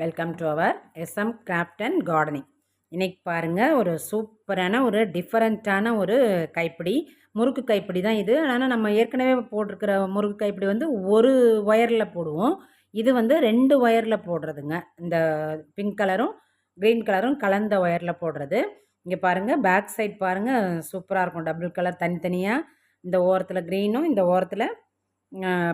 Welcome to our S M craft and gardening இன்றைக்கி பாருங்கள் ஒரு சூப்பரான ஒரு டிஃப்ரெண்ட்டான ஒரு கைப்பிடி முறுக்கு கைப்பிடி தான் இது. ஆனால் நம்ம ஏற்கனவே போட்டிருக்கிற முறுக்கு கைப்பிடி வந்து ஒரு ஒயரில் போடுவோம். இது வந்து ரெண்டு ஒயரில் போடுறதுங்க. இந்த பிங்க் கலரும் க்ரீன் கலரும் கலந்த ஒயரில் போடுறது. இங்கே பாருங்கள் பேக் சைட் பாருங்கள் சூப்பராக இருக்கும். டபுள் கலர் தனித்தனியாக இந்த ஓரத்தில் க்ரீனும் இந்த ஓரத்தில்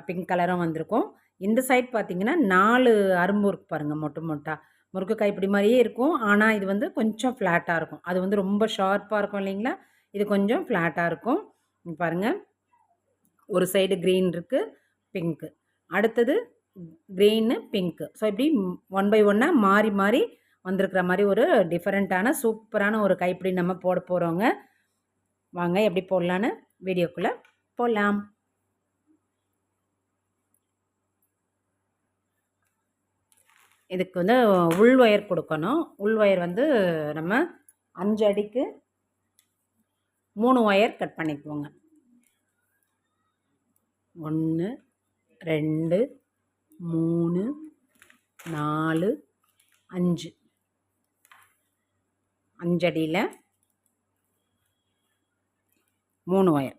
பிங்க் கலரும் வந்திருக்கும். இந்த சைட் பார்த்தீங்கன்னா நாலு அரும்பு இருக்கு பாருங்கள் மொட்டை மொட்டா. முறுக்கு கைப்பிடி மாதிரியே இருக்கும். ஆனால் இது வந்து கொஞ்சம் ஃப்ளாட்டாக இருக்கும். அது வந்து ரொம்ப ஷார்ப்பாக இருக்கும் இல்லைங்களா? இது கொஞ்சம் ஃப்ளாட்டாக இருக்கும். பாருங்கள் ஒரு சைடு க்ரீன் இருக்குது பிங்க்கு அடுத்தது க்ரீனு பிங்க்கு ஸோ இப்படி ஒன் பை ஒன்னாக மாறி மாறி வந்திருக்கிற மாதிரி ஒரு டிஃப்ரெண்ட்டான சூப்பரான ஒரு கைப்பிடி நம்ம போட போகிறோங்க வாங்க எப்படி போடலான்னு வீடியோக்குள்ளே போடலாம் இதுக்கு வந்து உள் ஒயர் கொடுக்கணும். உள் ஒயர் வந்து நம்ம அஞ்சு அடிக்கு மூணு ஒயர் கட் பண்ணிக்குவோங்க. ஒன்று ரெண்டு மூணு நாலு அஞ்சு. அஞ்சடியில் மூணு ஒயர்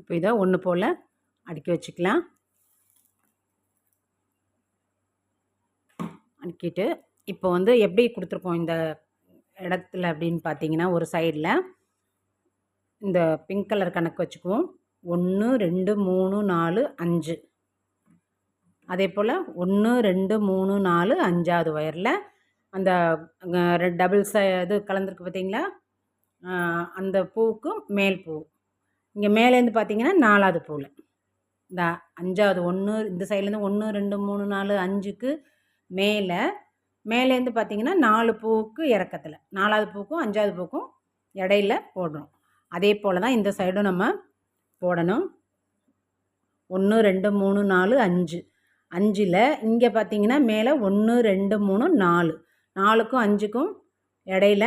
இப்போ இதை ஒன்று போல் அடுக்கி வச்சுக்கலாம். அடுக்கிட்டு இப்போ வந்து எப்படி கொடுத்துருக்கோம் இந்த இடத்துல அப்படின்னு பார்த்தீங்கன்னா ஒரு சைடில் இந்த பிங்க் கலர் கணக்கு வச்சுக்குவோம். ஒன்று ரெண்டு மூணு நாலு அஞ்சு. அதே போல் ஒன்று ரெண்டு மூணு நாலு அஞ்சாவது ஒயரில் அந்த டபுள் இது கலந்துருக்கு பார்த்தீங்களா? அந்த பூவுக்கும் மேல் பூ. இங்கே மேலேருந்து பார்த்தீங்கன்னா நாலாவது பூவில் இந்த அஞ்சாவது ஒன்று இந்த சைட்லேருந்து ஒன்று ரெண்டு மூணு நாலு அஞ்சுக்கு மேலே. மேலேருந்து பார்த்தீங்கன்னா நாலு பூவுக்கு இறக்கத்தில். நாலாவது பூக்கும் அஞ்சாவது பூக்கும் இடையில போடுறோம். அதே போல் தான் இந்த சைடும் நம்ம போடணும். ஒன்று ரெண்டு மூணு நாலு அஞ்சு. அஞ்சில் இங்கே பார்த்தீங்கன்னா மேலே ஒன்று ரெண்டு மூணு நாலு. நாலுக்கும் அஞ்சுக்கும் இடையில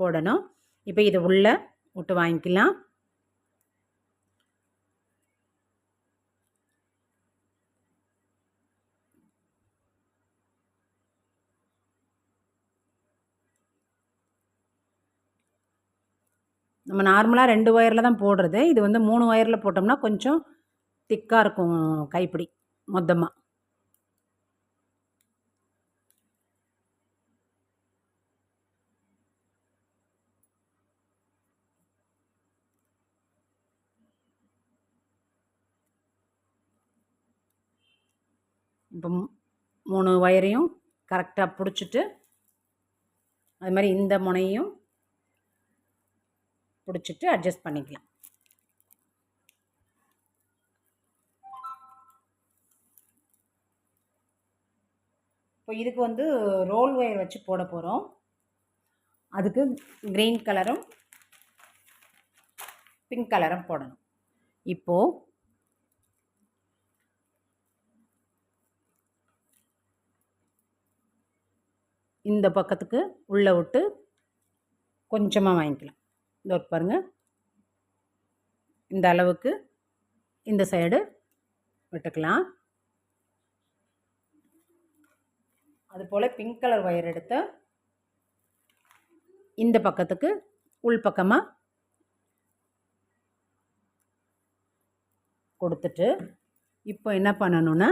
போடணும். இப்போ இதை உள்ளே விட்டு வாங்கிக்கலாம். நம்ம நார்மலாக ரெண்டு ஒயரில் தான் போடுறது. இது வந்து மூணு ஒயரில் போட்டோம்னா கொஞ்சம் திக்காக இருக்கும் கைப்பிடி மொத்தமாக இப்போ மூணு ஒயரையும் கரெக்டாக பிடிச்சிட்டு அது மாதிரி இந்த முனையும் பிடிச்சிட்டு அட்ஜஸ்ட் பண்ணிக்கலாம். இப்போ இதுக்கு வந்து ரோல் ஒயர் வச்சு போட போகிறோம் அதுக்கு க்ரீன் கலரும் பிங்க் கலரும் போடணும். இப்போது இந்த பக்கத்துக்கு உள்ளே விட்டு கொஞ்சமாக வாங்கிக்கலாம். இந்த பாருங்கள் இந்த அளவுக்கு இந்த சைடு விட்டுக்கலாம். அதுபோல் பிங்க் கலர் ஒயர் எடுத்து இந்த பக்கத்துக்கு உள் பக்கமாக கொடுத்துட்டு இப்போ என்ன பண்ணணுன்னா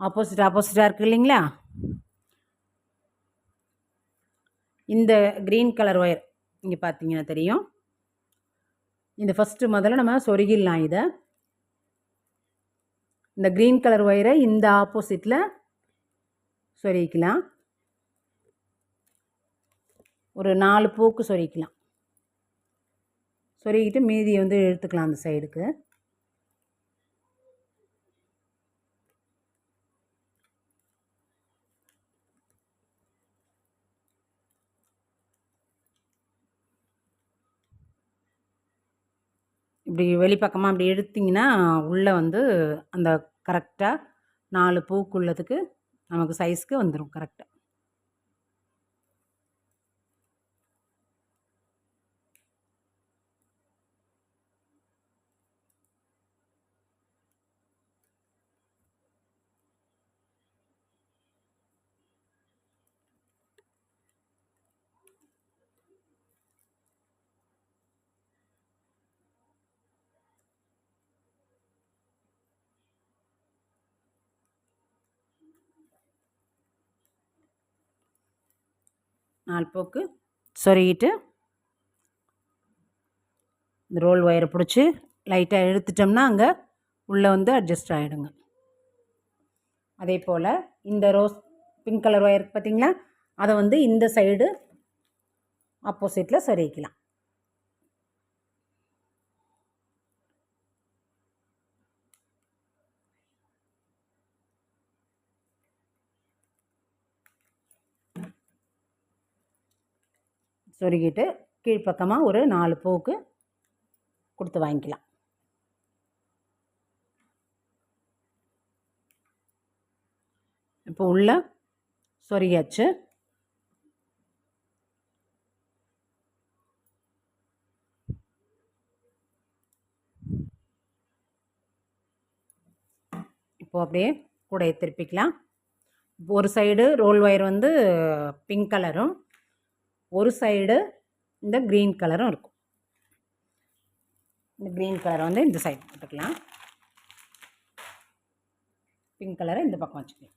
ஆப்போசிட் ஆப்போசிட்டாக இருக்குது இல்லைங்களா? இந்த க்ரீன் கலர் ஒயர் இங்கே பார்த்தீங்கன்னா தெரியும். இந்த ஃபஸ்ட்டு முதல்ல நம்ம சொருகிடலாம் இதை. இந்த க்ரீன் கலர் ஒயரை இந்த ஆப்போசிட்டில் சொருகிக்கலாம். ஒரு நாலு பூக்கு சொருகிக்கலாம். சொருகிட்டு மீதியை வந்து இழுத்துக்கலாம் அந்த சைடுக்கு இப்படி வெளிப்பக்கமாக அப்படி எடுத்திங்கன்னா உள்ளே வந்து அந்த கரெக்டாக நாலு பூக்குள்ளதுக்கு நமக்கு சைஸ்க்கு வந்துடும் கரெக்டாக நாள் போக்கு. சொருகிட்டு இந்த ரோல் ஒயரை பிடிச்சி லைட்டாக இழுத்துட்டோம்னா அங்கே உள்ளே வந்து அட்ஜஸ்ட் ஆகிடுங்க அதே போல் இந்த ரோஸ் பிங்க் கலர் ஒயர் பார்த்திங்களா அதை வந்து இந்த சைடு ஆப்போசிட்டில் சொருகிக்கலாம். சொருகிட்டு கீழ்ப்பக்கமாக ஒரு நாலு பூக்கு கொடுத்து வாங்கிக்கலாம். இப்போ உள்ள சொருகியாச்சு. இப்போ அப்படியே கூடையை திருப்பிக்கலாம். ஒரு சைடு ரோல் ஒயர் வந்து பிங்க் கலரும் ஒரு சைடு இந்த க்ரீன் கலரும் இருக்கும். இந்த க்ரீன் கலரை வந்து இந்த சைடு போட்டுக்கலாம். பிங்க் கலரை இந்த பக்கம் வச்சுக்கலாம்.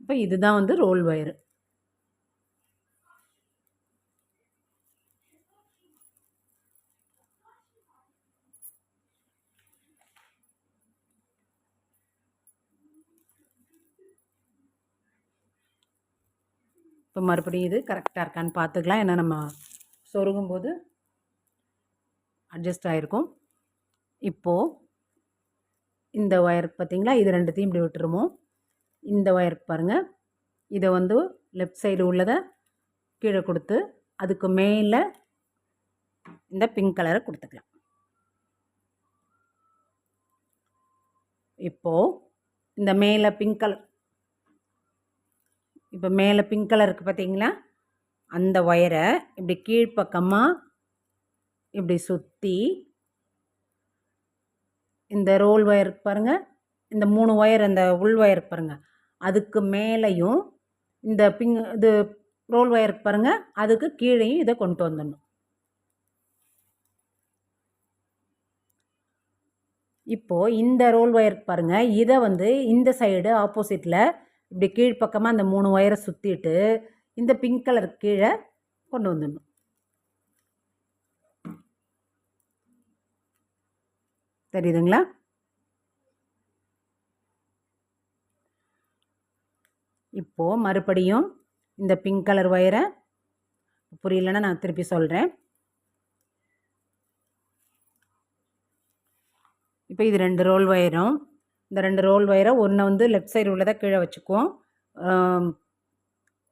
இப்போ இதுதான் வந்து ரோல் ஒயரு இப்போ மறுபடியும் இது கரெக்டாக இருக்கான்னு பார்த்துக்கலாம். ஏன்னா நம்ம சொருகும் போது அட்ஜஸ்ட் ஆகிருக்கும் இப்போது இந்த ஒயர் பார்த்திங்களா? இது ரெண்டுத்தையும் இப்படி விட்டுருமோ இந்த ஒயர் பாருங்கள் இதை வந்து லெஃப்ட் சைடு உள்ளதை கீழே கொடுத்து அதுக்கு மேலே இந்த பிங்க் கலரை கொடுத்துக்கலாம். இப்போது இந்த மேலே பிங்க் கலர் இப்போ மேலே பிங்க் கலர் இருக்குது பார்த்தீங்களா அந்த ஒயரை இப்படி கீழ்ப்பக்கமாக இப்படி சுற்றி இந்த ரோல் ஒயர் பாருங்கள் இந்த மூணு ஒயர் அந்த உள் ஒயர் பாருங்கள் அதுக்கு மேலேயும் இந்த பிங் இது ரோல் ஒயர் பாருங்கள் அதுக்கு கீழேயும் இதை கொண்டு வந்துடணும். இப்போது இந்த ரோல் ஒயர் பாருங்கள் இதை வந்து இந்த சைடு ஆப்போசிட்டில் இப்படி கீழ்ப்பக்கமாக அந்த மூணு ஒயரை சுற்றிட்டு இந்த பிங்க் கலர் கீழே கொண்டு வந்துடணும். தெரியுதுங்களா? இப்போது மறுபடியும் இந்த பிங்க் கலர் ஒயரை புரியலன்னா நான் திருப்பி சொல்கிறேன் இப்போ இது ரெண்டு ரோல் ஒயரும். இந்த ரெண்டு ரோல் ஒயரை ஒன்று வந்து லெஃப்ட் சைடு உள்ளதை கீழே வச்சுக்குவோம்.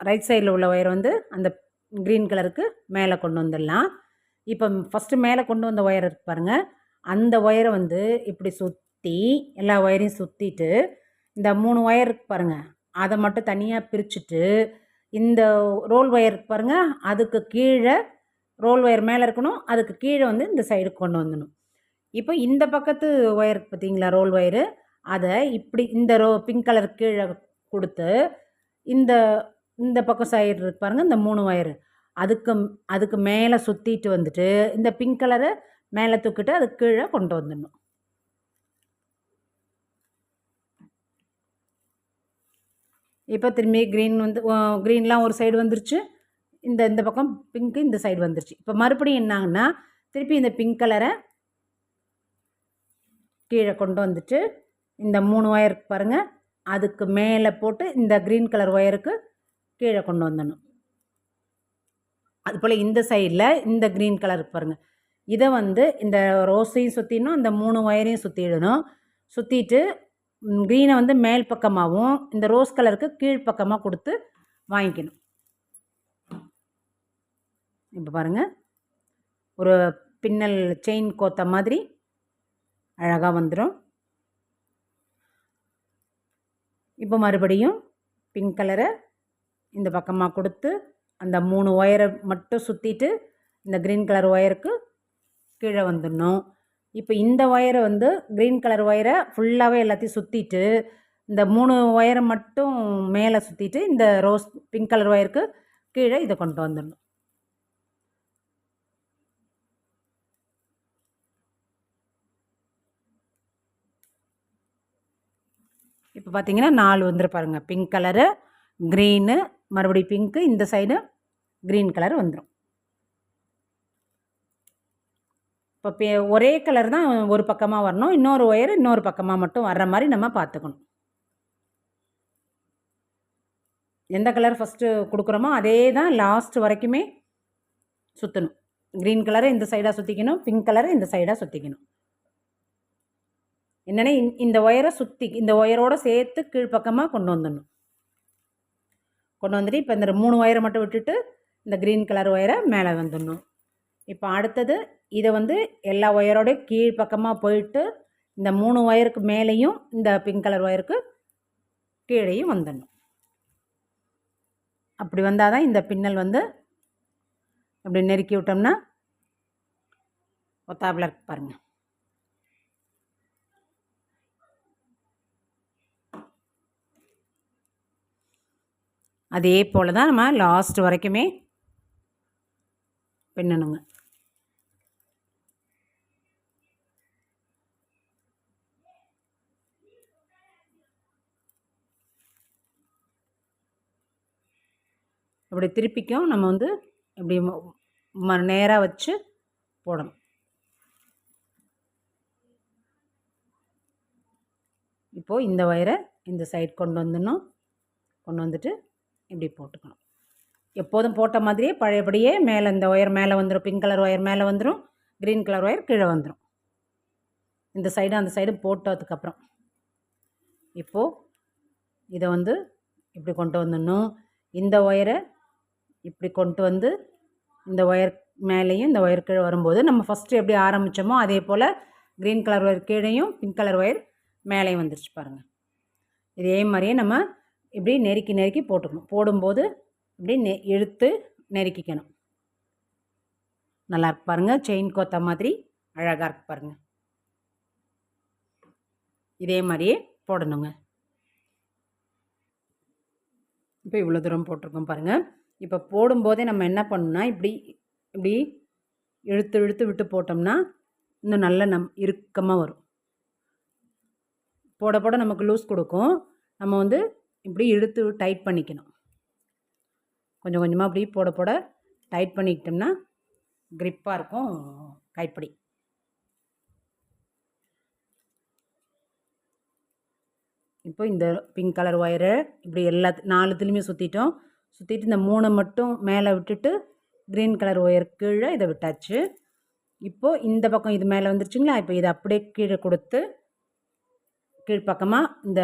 ரைட் சைடில் உள்ள ஒயரை வந்து அந்த க்ரீன் கலருக்கு மேலே கொண்டு வந்துடலாம். இப்போ ஃபஸ்ட்டு மேலே கொண்டு வந்த ஒயர் இருக்கு பாருங்கள் அந்த ஒயரை வந்து இப்படி சுற்றி எல்லா ஒயரையும் சுற்றிட்டு இந்த மூணு ஒயர் இருக்கு பாருங்கள் அதை மட்டும் தனியாக பிரிச்சுட்டு இந்த ரோல் ஒயர் பாருங்கள் அதுக்கு கீழே ரோல் ஒயர் மேலே இருக்கணும். அதுக்கு கீழே வந்து இந்த சைடுக்கு கொண்டு வந்துடணும். இப்போ இந்த பக்கத்து ஒயர் பார்த்தீங்களா ரோல் ஒயரு. அதை இப்படி இந்த ரோ பிங்க் கலர் கீழே கொடுத்து இந்த இந்த பக்கம் சைடு இருக்கு பாருங்கள் இந்த மூணு ஒயரு அதுக்கு அதுக்கு மேலே சுற்றிட்டு வந்துட்டு இந்த பிங்க் கலரை மேலே தூக்கிட்டு அதுக்கு கீழே கொண்டு வந்துடணும். இப்போ திரும்பி க்ரீன் வந்து க்ரீன்லாம் ஒரு சைடு வந்துருச்சு. இந்த இந்த பக்கம் பிங்க்கு இந்த சைடு வந்துருச்சு. இப்போ மறுபடியும் என்னாங்கன்னா திருப்பி இந்த பிங்க் கலரை கீழே கொண்டு வந்துட்டு இந்த மூணு ஒயருக்கு பாருங்கள் அதுக்கு மேலே போட்டு இந்த க்ரீன் கலர் ஒயருக்கு கீழே கொண்டு வந்துடணும். அதுபோல் இந்த சைடில் இந்த க்ரீன் கலர் பாருங்கள் இதை வந்து இந்த ரோஸையும் சுற்றிடணும் இந்த மூணு ஒயரையும் சுற்றிடணும் சுற்றிட்டு க்ரீனை வந்து மேல் பக்கமாகவும் இந்த ரோஸ் கலருக்கு கீழ் பக்கமாக கொடுத்து வாங்கிக்கணும். இப்போ பாருங்கள் ஒரு பின்னல் செயின் கோத்த மாதிரி அழகாக வந்துடும் இப்போ மறுபடியும் பிங்க் கலரை இந்த பக்கமாக கொடுத்து அந்த மூணு ஒயரை மட்டும் சுற்றிட்டு இந்த க்ரீன் கலர் ஒயருக்கு கீழே வந்துடணும். இப்போ இந்த ஒயரை வந்து க்ரீன் கலர் ஒயரை ஃபுல்லாகவே எல்லாத்தையும் சுற்றிட்டு இந்த மூணு ஒயரை மட்டும் மேலே சுற்றிட்டு இந்த ரோஸ் பிங்க் கலர் ஒயருக்கு கீழே இதை கொண்டு வந்துடணும். இப்போ பார்த்தீங்கன்னா நாலு வந்துரு பாருங்கள் பிங்க் கலரு க்ரீனு மறுபடியும் பிங்க்கு இந்த சைடு க்ரீன் கலர் வந்துடும் இப்போ ஒரே கலர் தான் ஒரு பக்கமாக வரணும். இன்னொரு ஒயர் இன்னொரு பக்கமாக மட்டும் வர்ற மாதிரி நம்ம பார்த்துக்கணும். எந்த கலர் ஃபஸ்ட்டு கொடுக்குறோமோ அதே தான் லாஸ்ட் வரைக்குமே சுற்றணும் க்ரீன் கலரை இந்த சைடாக சுற்றிக்கணும் பிங்க் கலரை இந்த சைடாக சுற்றிக்கணும் என்னென்னா இந்த ஒயரை சுற்றி இந்த ஒயரோடு சேர்த்து கீழ்ப்பக்கமாக கொண்டு வந்துடணும். கொண்டு வந்துட்டு இப்போ இந்த மூணு ஒயரை மட்டும் விட்டுட்டு இந்த க்ரீன் கலர் ஒயரை மேலே வந்துடணும். இப்போ அடுத்தது இதை வந்து எல்லா ஒயரோடையும் கீழ் பக்கமாக போயிட்டு இந்த மூணு ஒயருக்கு மேலேயும் இந்த பிங்க் கலர் ஒயருக்கு கீழேயும் வந்துடணும். அப்படி வந்தால் தான் இந்த பின்னல் வந்து அப்படி நெருக்கி விட்டோம்னா ஒத்தாப்பில் இருக்கு பாருங்கள் அதே போல் தான் நம்ம லாஸ்ட் வரைக்குமே பின்னணுங்க. இப்படி திருப்பிக்கும் நம்ம வந்து இப்படி ம நேராக வச்சு போடணும். இப்போது இந்த வயரை இந்த சைட் கொண்டு வந்துடணும். கொண்டு வந்துட்டு இப்படி போட்டுக்கணும். எப்போதும் போட்ட மாதிரியே பழையபடியே மேலே இந்த ஒயர் மேலே வந்துடும் பிங்க் கலர் ஒயர் மேலே வந்துடும் க்ரீன் கலர் ஒயர் கீழே வந்துடும் இந்த சைடு அந்த சைடு போட்டதுக்கப்புறம் இப்போது இதை வந்து இப்படி கொண்டு வந்துடணும். இந்த ஒயரை இப்படி கொண்டு வந்து இந்த ஒயர் மேலேயும் இந்த ஒயர் கீழே வரும்போது நம்ம ஃபஸ்ட்டு எப்படி ஆரம்பித்தோமோ அதே போல் க்ரீன் கலர் ஒயர் கீழேயும் பிங்க் கலர் ஒயர் மேலேயும் வந்துருச்சு பாருங்கள் இதே மாதிரியே நம்ம இப்படி நெருக்கி நெருக்கி போட்டுக்கணும். போடும்போது இப்படி நெ இழுத்து நெருக்கிக்கணும். நல்லா இருக்கு பாருங்கள் செயின் கோத்த மாதிரி அழகாக இருக்கு பாருங்கள் இதே மாதிரியே போடணுங்க. இப்போ இவ்வளோ தூரம் போட்டிருக்கோம் பாருங்கள் இப்போ போடும்போதே நம்ம என்ன பண்ணணும்னா இப்படி இப்படி இழுத்து இழுத்து விட்டு போட்டோம்னா இன்னும் நல்ல நம் இறுக்கமாக வரும். போட போட நமக்கு லூஸ் கொடுக்கும். நம்ம வந்து இப்படி இழுத்து டைட் பண்ணிக்கணும். கொஞ்சம் கொஞ்சமாக அப்படி போட போட டைட் பண்ணிக்கிட்டோம்னா க்ரிப்பாக இருக்கும் கைப்பிடி. இப்போ இந்த பிங்க் கலர் ஒயரை இப்படி எல்லா நாலுத்துலேயுமே சுற்றிட்டோம் சுற்றிட்டு இந்த மூணை மட்டும் மேலே விட்டுட்டு க்ரீன் கலர் ஒயர் கீழே இதை விட்டாச்சு. இப்போது இந்த பக்கம் இது மேலே வந்துருச்சுங்களா? இப்போ இதை அப்படியே கீழே கொடுத்து கீழ்ப்பக்கமாக இந்த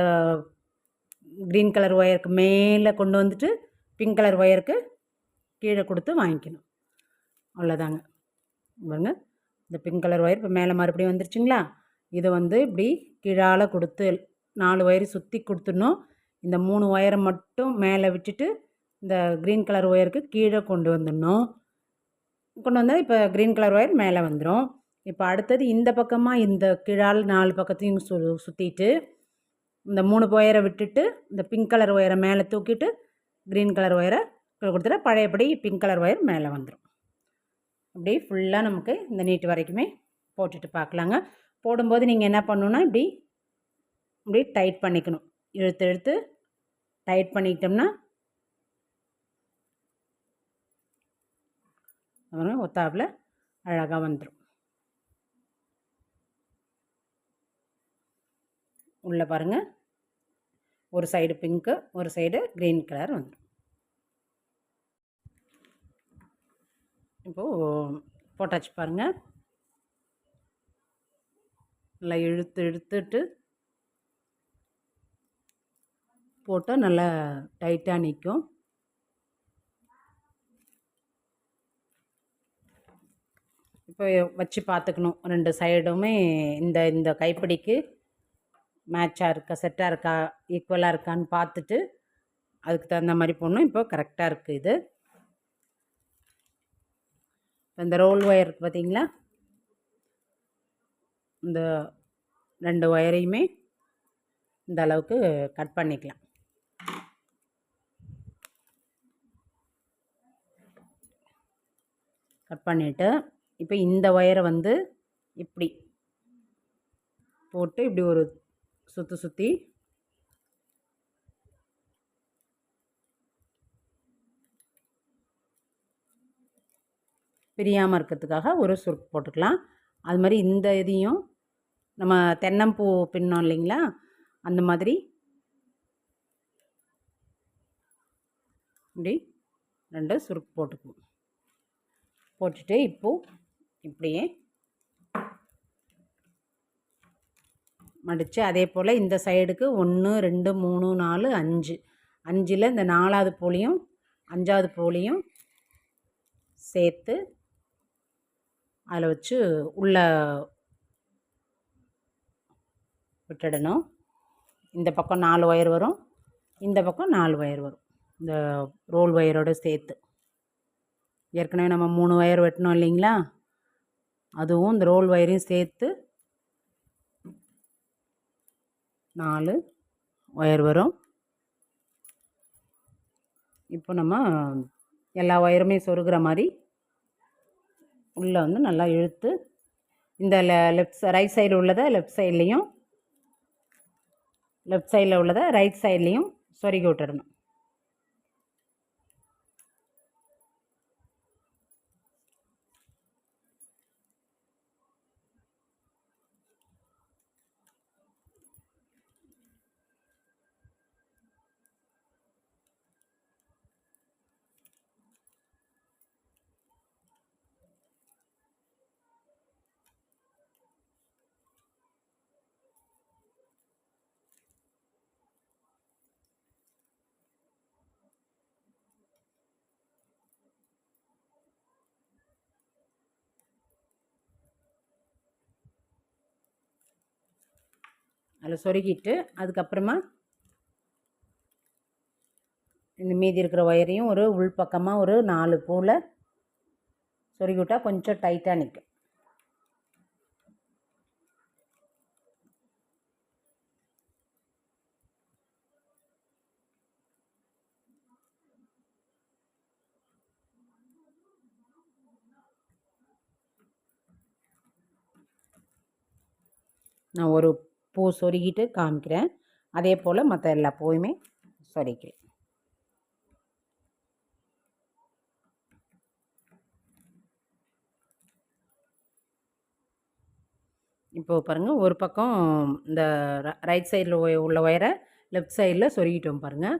க்ரீன் கலர் ஒயருக்கு மேலே கொண்டு வந்துட்டு பிங்க் கலர் ஒயருக்கு கீழே கொடுத்து வாங்கிக்கணும். அவ்வளோதாங்க பாருங்க. இந்த பிங்க் கலர் ஒயர் இப்போ மேலே மறுபடியும் வந்துருச்சுங்களா? இதை வந்து இப்படி கீழால் கொடுத்து நாலு ஒயர் சுற்றி கொடுத்துடணும். இந்த மூணு ஒயரை மட்டும் மேலே விட்டுட்டு இந்த க்ரீன் கலர் ஒயருக்கு கீழே கொண்டு வந்துடணும். கொண்டு வந்தால் இப்போ க்ரீன் கலர் ஒயர் மேலே வந்துடும் இப்போ அடுத்தது இந்த பக்கமாக இந்த கீழால் நாலு பக்கத்தையும் சு சுற்றிட்டு இந்த மூணு ஒயரை விட்டுட்டு இந்த பிங்க் கலர் ஒயரை மேலே தூக்கிட்டு க்ரீன் கலர் ஒயரை கொடுத்துட்டு பழையபடி பிங்க் கலர் ஒயர் மேலே வந்துடும் அப்படியே ஃபுல்லாக நமக்கு இந்த நீட்டு வரைக்குமே போட்டுட்டு பார்க்கலாங்க. போடும்போது நீங்கள் என்ன பண்ணணுன்னா இப்படி இப்படி டைட் பண்ணிக்கணும். இழுத்து இழுத்து டைட் பண்ணிக்கிட்டோம்னா ஒத்தாப்பில் அழகாக வந்துடும் உள்ளே பாருங்கள் ஒரு சைடு பிங்க்கு ஒரு சைடு க்ரீன் கலர் வந்துடும் இப்போது போட்டாச்சு பாருங்கள் நல்லா இழுத்து இழுத்துட்டு போட்டால் நல்லா டைட்டாக நிற்கும் இப்போ வச்சு பார்த்துக்கணும். ரெண்டு சைடுமே இந்த இந்த கைப்பிடிக்கு. மேட்சாக இருக்கா செட்டாக இருக்கா ஈக்குவலாக இருக்கான்னு பார்த்துட்டு அதுக்கு தகுந்த மாதிரி போடணும் இப்போ கரெக்டாக இருக்குது இது. இந்த ரோல் ஒயர் இருக்குது பார்த்தீங்களா? இந்த ரெண்டு ஒயரையுமே இந்த அளவுக்கு கட் பண்ணிக்கலாம். கட் பண்ணிவிட்டு இப்போ இந்த ஒயரை வந்து இப்படி போட்டு இப்படி ஒரு சுற்றி சுற்றி பிரியாமல் இருக்கிறதுக்காக ஒரு சுருக்கு போட்டுக்கலாம். அது மாதிரி இந்த இதையும் நம்ம தென்னம்பூ பின்னோம் இல்லைங்களா? அந்த மாதிரி. இப்படி ரெண்டு சுருக்கு போட்டுக்குவோம் போட்டுட்டு இப்போது இப்படியே மடித்து அதே போல் இந்த சைடுக்கு ஒன்று ரெண்டு மூணு நாலு அஞ்சு. அஞ்சில் இந்த நாலாவது போலியும் அஞ்சாவது போலியும் சேர்த்து அதில் வச்சு உள்ள விட்டுடணும். இந்த பக்கம் நாலு ஒயர் வரும். இந்த பக்கம் நாலு ஒயர் வரும். இந்த ரோல் ஒயரோடு சேர்த்து. ஏற்கனவே நம்ம மூணு ஒயர் வெட்டினோம் இல்லைங்களா? அதுவும் இந்த ரோல் ஒயரையும் சேர்த்து நாலு. ஒயர் வரும். இப்போ நம்ம எல்லா ஒயருமே சொருகிற மாதிரி உள்ளே வந்து நல்லா இழுத்து இந்த லெஃப்ட் ரைட் சைடு உள்ளதை லெஃப்ட் சைட்லேயும் லெஃப்ட் சைடில் உள்ளதை ரைட் சைட்லேயும் சொருகி விட்டுடணும் அதில் சொருகிட்டு அதுக்கப்புறமா இந்த மீதி இருக்கிற ஒயரையும் ஒரு உள்பக்கமாக ஒரு நாலு பூவில் சொருகி விட்டால் கொஞ்சம் டைட்டாக நிற்கும். நான் ஒரு பூ சொருகிட்டு காமிக்கிறேன். அதே போல் மற்ற எல்லா பூவுமே சொருகிறேன். இப்போ பாருங்கள் ஒரு பக்கம் இந்த ரைட் சைடில் உள்ள ஒயரை லெஃப்ட் சைடில் சொருகிட்டோம் பாருங்கள்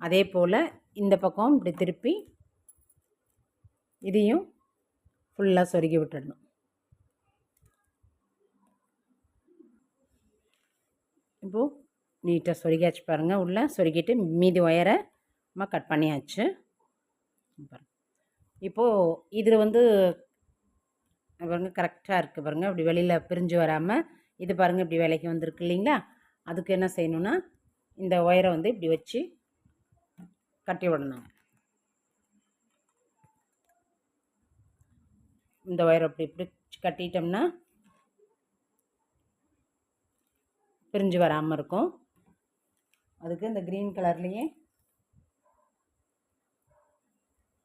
அதே போல் இந்த பக்கம் இப்படி திருப்பி இதையும் ஃபுல்லாக சொருகி விட்டுடணும் இப்போது நீட்டாக சொருகியாச்சு பாருங்கள் உள்ளே சொருகிட்டு மீதி ஒயரை நம்ம கட் பண்ணியாச்சு. இப்போது இதில் வந்து பாருங்கள் கரெக்டாக இருக்குது பாருங்கள் இப்படி வெளியில் பிரிஞ்சு வராமல் இது பாருங்கள் இப்படி விலைக்கு வந்திருக்கு இல்லைங்களா? அதுக்கு என்ன செய்யணுன்னா இந்த ஒயரை வந்து இப்படி வச்சு கட்டி விடணும். இந்த ஒயரை அப்படி இப்படி கட்டிட்டோம்னா பிரிஞ்சு வராமல் இருக்கும். அதுக்கு இந்த க்ரீன் கலர்லேயே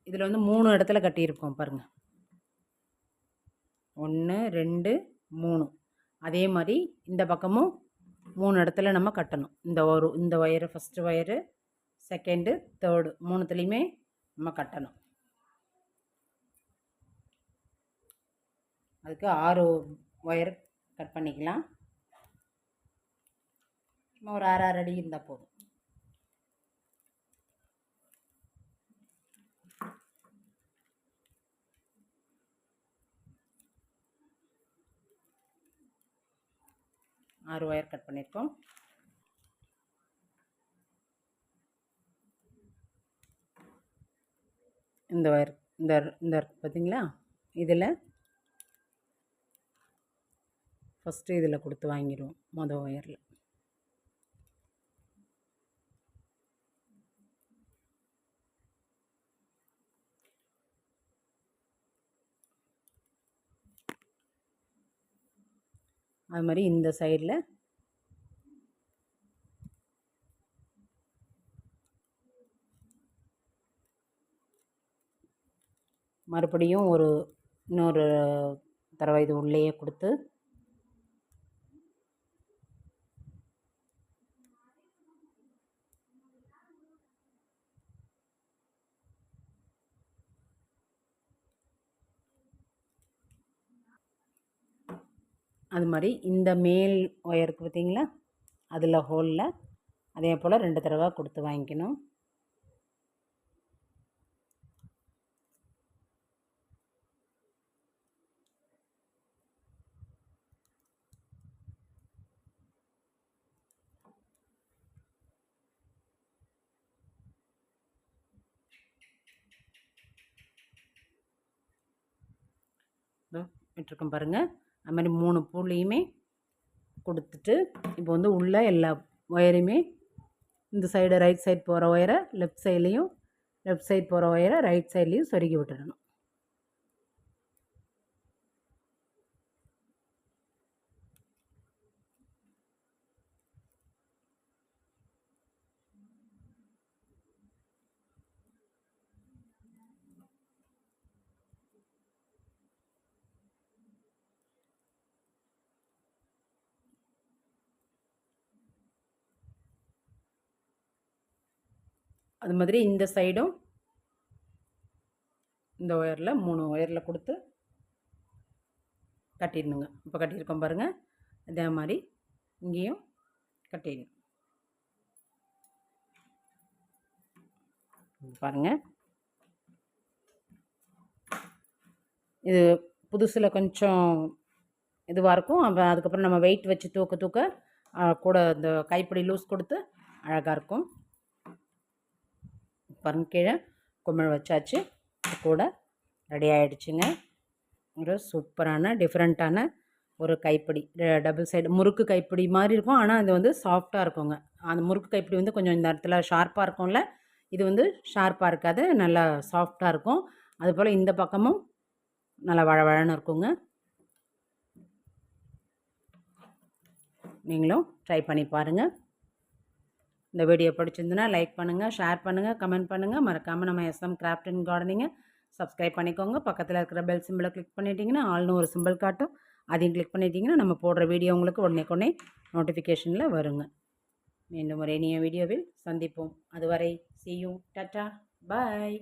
இதில் வந்து மூணு இடத்துல கட்டியிருக்கோம் பாருங்கள் ஒன்று ரெண்டு மூணு. அதே மாதிரி இந்த பக்கமும் மூணு இடத்துல நம்ம கட்டணும். இந்த ஒரு இந்த wire first wire second third மூணுத்துலேயுமே நம்ம கட்டணும். அதுக்கு ஆறு ஒயர் கட் பண்ணிக்கலாம். சும்மா ஒரு ஆறு ஆறு அடி இருந்தால் போதும். ஆறு ஒயர் கட் பண்ணியிருக்கோம் இந்த ஒயர் இந்த இந்த பார்த்தீங்களா இதில் ஃபஸ்ட்டு இதில் கொடுத்து வாங்கிடுவோம் மொதல் ஒயரில் அது மாதிரி இந்த சைடில். மறுபடியும் ஒரு இன்னொரு தடவை இது உள்ளேயே கொடுத்து அது மாதிரி இந்த மேல் ஒயருக்கு பார்த்திங்களா? அதில் ஹோலில் அதே போல் ரெண்டு தடவை கொடுத்து வாங்கிக்கணும். விட்டுருக்கோம் பாருங்கள் அது மாதிரி மூணு பூலையுமே கொடுத்துட்டு இப்போ வந்து உள்ளே எல்லா ஒயரையுமே இந்த சைடு ரைட் சைடு போகிற ஒயரை லெஃப்ட் சைட்லேயும் லெஃப்ட் சைட் போகிற ஒயரை ரைட் சைட்லேயும் சொருகி விட்டுடணும் அது மாதிரி இந்த சைடும் இந்த ஒயரில் மூணு ஒயரில் கொடுத்து கட்டிடணுங்க. இப்போ கட்டியிருக்கோம் பாருங்கள் அதே மாதிரி இங்கேயும் கட்டிடணும் பாருங்கள் இது புதுசில் கொஞ்சம் இதுவாக இருக்கும். அப்போ அதுக்கப்புறம் நம்ம வெயிட் வச்சு தூக்க தூக்க கூட இந்த கைப்பிடி லூஸ் கொடுத்து அழகாக இருக்கும். பாருங்க கீழே குமிழ் வச்சாச்சு. கூட ரெடி ஆகிடுச்சுங்க ஒரு சூப்பரான டிஃப்ரெண்ட்டான ஒரு கைப்பிடி. டபுள் சைடு முறுக்கு கைப்பிடி மாதிரி இருக்கும். ஆனால் அது வந்து சாஃப்டாக இருக்குங்க. அந்த முறுக்கு கைப்பிடி வந்து கொஞ்சம் இந்த இடத்துல ஷார்ப்பாக இருக்கும்ல. இது வந்து ஷார்ப்பாக இருக்காது. நல்லா சாஃப்டாக இருக்கும். அதுபோல் இந்த பக்கமும் நல்லா வழவழன்னு இருக்குங்க. நீங்களும் ட்ரை பண்ணி பாருங்கள் இந்த வீடியோ பிடிச்சிருந்துன்னா லைக் பண்ணுங்கள் ஷேர் பண்ணுங்கள் கமெண்ட் பண்ணுங்கள் மறக்காமல் நம்ம எஸ்எம் கிராஃப்ட் அண்ட் கார்டனிங்கை சப்ஸ்கிரைப் பண்ணிக்கோங்க. பக்கத்தில் இருக்கிற பெல் சிம்பிளை கிளிக் பண்ணிட்டீங்கன்னா ஆள்னு ஒரு சிம்பிள் காட்டும். அதையும் கிளிக் பண்ணிட்டீங்கன்னா நம்ம போடுற வீடியோ உங்களுக்கு உடனே உடனே நோட்டிஃபிகேஷனில் வருங்க. மீண்டும் ஒரு இனிய வீடியோவில் சந்திப்போம். அதுவரை சியூ டட்டா பாய்